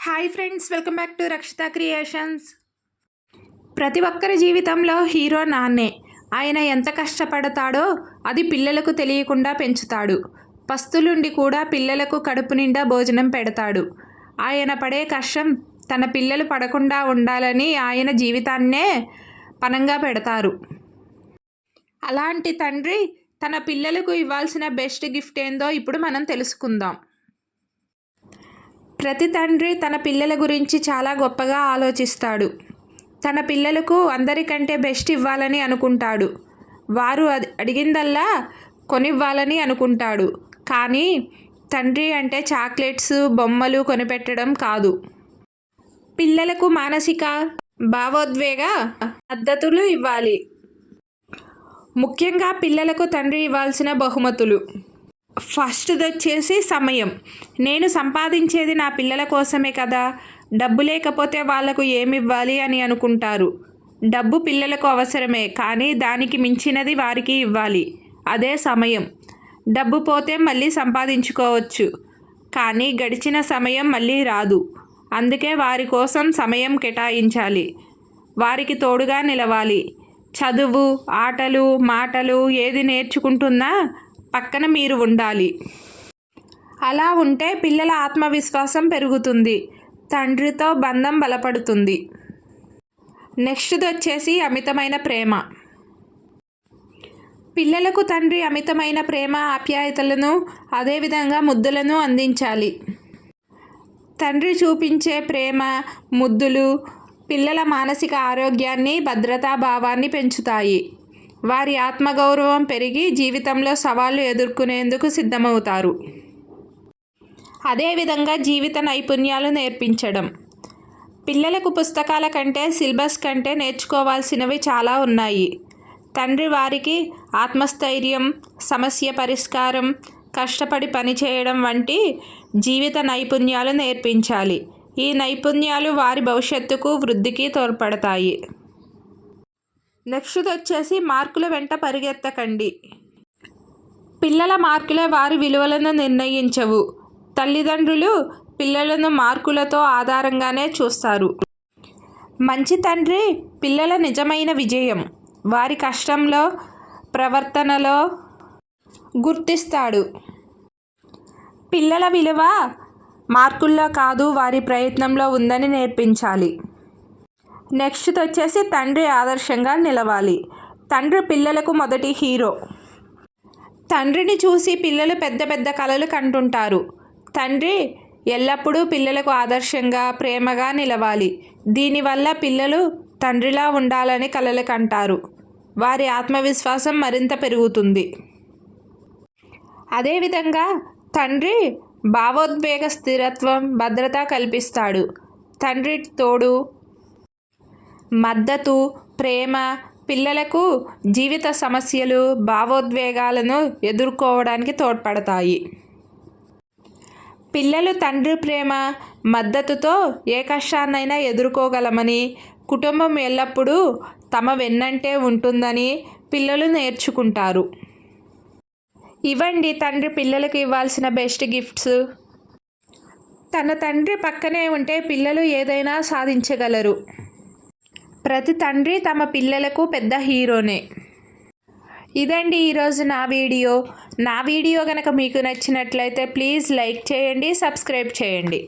Hi friends welcome back to Rakshita creations ప్రతి ఒక్కరి జీవితంలో హీరో నాన్నే. ఆయన ఎంత కష్టపడతాడో అది పిల్లలకు తెలియకుండా పెంచుతాడు. పస్తులుండి కూడా పిల్లలకు కడుపు నిండా భోజనం పెడతాడు. ఆయన పడే కష్టం తన పిల్లలు పడకుండా ఉండాలని ఆయన జీవితాన్నే పనంగా పెడతారు. అలాంటి తండ్రి తన పిల్లలకు ఇవ్వాల్సిన బెస్ట్ గిఫ్ట్ ఏందో ఇప్పుడు మనం తెలుసుకుందాం. ప్రతి తండ్రి తన పిల్లల గురించి చాలా గొప్పగా ఆలోచిస్తాడు. తన పిల్లలకు అందరికంటే బెస్ట్ ఇవ్వాలని అనుకుంటాడు. వారు అడిగిందల్లా కొనివ్వాలని అనుకుంటాడు. కానీ తండ్రి అంటే చాక్లెట్స్ బొమ్మలు కొనిపెట్టడం కాదు. పిల్లలకు మానసిక భావోద్వేగ మద్దతులు ఇవ్వాలి. ముఖ్యంగా పిల్లలకు తండ్రి ఇవ్వాల్సిన బహుమతులు. ఫస్ట్ది వచ్చేసి సమయం. నేను సంపాదించేది నా పిల్లల కోసమే కదా. డబ్బు లేకపోతే వాళ్ళకు ఏమి ఇవ్వాలి అని అనుకుంటారు. డబ్బు పిల్లలకు అవసరమే కానీ దానికి మించినది వారికి ఇవ్వాలి. అదే సమయం. డబ్బు పోతే మళ్ళీ సంపాదించుకోవచ్చు. కానీ గడిచిన సమయం మళ్ళీ రాదు. అందుకే వారి కోసం సమయం కేటాయించాలి. వారికి తోడుగా నిలవాలి. చదువు ఆటలు మాటలు ఏది నేర్చుకుంటున్నా పక్కన మీరు ఉండాలి. అలా ఉంటే పిల్లల ఆత్మవిశ్వాసం పెరుగుతుంది. తండ్రితో బంధం బలపడుతుంది. నెక్స్ట్ది వచ్చేసి అమితమైన ప్రేమ. పిల్లలకు తండ్రి అమితమైన ప్రేమ ఆప్యాయతలను అదేవిధంగా ముద్దులను అందించాలి. తండ్రి చూపించే ప్రేమ ముద్దులు పిల్లల మానసిక ఆరోగ్యాన్ని భద్రతా భావాన్ని పెంచుతాయి. వారి ఆత్మగౌరవం పెరిగి జీవితంలో సవాళ్ళు ఎదుర్కొనేందుకు సిద్ధమవుతారు. అదేవిధంగా జీవిత నైపుణ్యాలు నేర్పించడం. పిల్లలకు పుస్తకాల కంటే సిలబస్ కంటే నేర్చుకోవాల్సినవి చాలా ఉన్నాయి. తండ్రి వారికి ఆత్మస్థైర్యం సమస్య పరిష్కారం కష్టపడి పనిచేయడం వంటి జీవిత నైపుణ్యాలు నేర్పించాలి. ఈ నైపుణ్యాలు వారి భవిష్యత్తుకు వృద్ధికి తోడ్పడతాయి. నెక్స్ట్ వచ్చేసి మార్కుల వెంట పరిగెత్తకండి. పిల్లల మార్కులే వారి విలువలను నిర్ణయించవు. తల్లిదండ్రులు పిల్లలను మార్కులతో ఆధారంగానే చూస్తారు. మంచి తండ్రి పిల్లల నిజమైన విజయం. వారి కష్టంలో ప్రవర్తనలో గుర్తిస్తాడు. పిల్లల విలువ మార్కుల్లో కాదు వారి ప్రయత్నంలో ఉందని నేర్పించాలి. నెక్స్ట్ వచ్చేసి తండ్రి ఆదర్శంగా నిలవాలి. తండ్రి పిల్లలకు మొదటి హీరో. తండ్రిని చూసి పిల్లలు పెద్ద పెద్ద కళలు కంటుంటారు. తండ్రి ఎల్లప్పుడూ పిల్లలకు ఆదర్శంగా ప్రేమగా నిలవాలి. దీనివల్ల పిల్లలు తండ్రిలా ఉండాలని కలలు కంటారు. వారి ఆత్మవిశ్వాసం మరింత పెరుగుతుంది. అదేవిధంగా తండ్రి భావోద్వేగ స్థిరత్వం భద్రత కల్పిస్తాడు. తండ్రి తోడు మద్దతు ప్రేమ పిల్లలకు జీవిత సమస్యలు భావోద్వేగాలను ఎదుర్కోవడానికి తోడ్పడతాయి. పిల్లలు తండ్రి ప్రేమ మద్దతుతో ఏ కష్టాన్నైనా ఎదుర్కోగలమని కుటుంబం ఎల్లప్పుడూ తమ వెన్నంటే ఉంటుందని పిల్లలు నేర్చుకుంటారు. ఇవ్వండి తండ్రి పిల్లలకు ఇవ్వాల్సిన బెస్ట్ గిఫ్ట్స్. తన తండ్రి పక్కనే ఉంటే పిల్లలు ఏదైనా సాధించగలరు. ప్రతి తండ్రి తమ పిల్లలకు పెద్ద హీరోనే. ఇదండి ఈరోజు నా వీడియో. నా వీడియో కనుక మీకు నచ్చినట్లయితే ప్లీజ్ లైక్ చేయండి సబ్స్క్రైబ్ చేయండి.